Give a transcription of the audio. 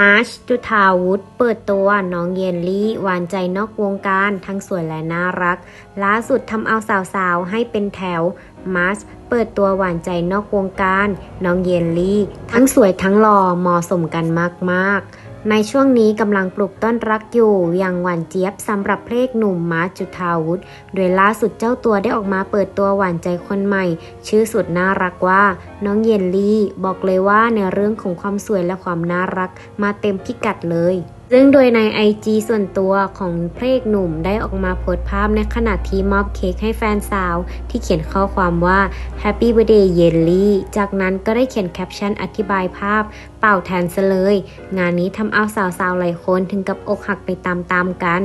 มาร์ช จุธาวุฒเปิดตัวน้องเยนลี่หวานใจนอกวงการทั้งสวยและน่ารัก ล่าสุดทำเอาสาวๆ ให้เป็นแถว มาร์ช เปิดตัวหวานใจนอกวงการ น้องเยนลี่ ทั้งสวยทั้งหล่อเหมาะสมกันมากๆ ในช่วงนี้กำลังปลูกต้นรักอยู่อย่างหวานเจี๊ยบสำหรับเพลงหนุ่มมาร์จุธาวุฒโดยล่าสุดเจ้าตัวได้ออกมาเปิดตัวหวานใจคนใหม่ ชื่อสุดน่ารักว่า น้องเยนลี่ บอกเลยว่าในเรื่องของความสวยและความน่ารักมาเต็มพิกัดเลย ซึ่งโดยใน IG ส่วนตัวของพระเอกหนุ่มได้ออกมาโพสต์ภาพในขณะที่มอบเค้กให้แฟนสาว ที่เขียนข้อความว่า Happy Birthday เยนลี่จากนั้นก็ได้เขียนแคปชั่นอธิบายภาพ เป่าแทนซะเลย งานนี้ทำเอาสาวๆหลายคนถึงกับอกหักไปตามๆกัน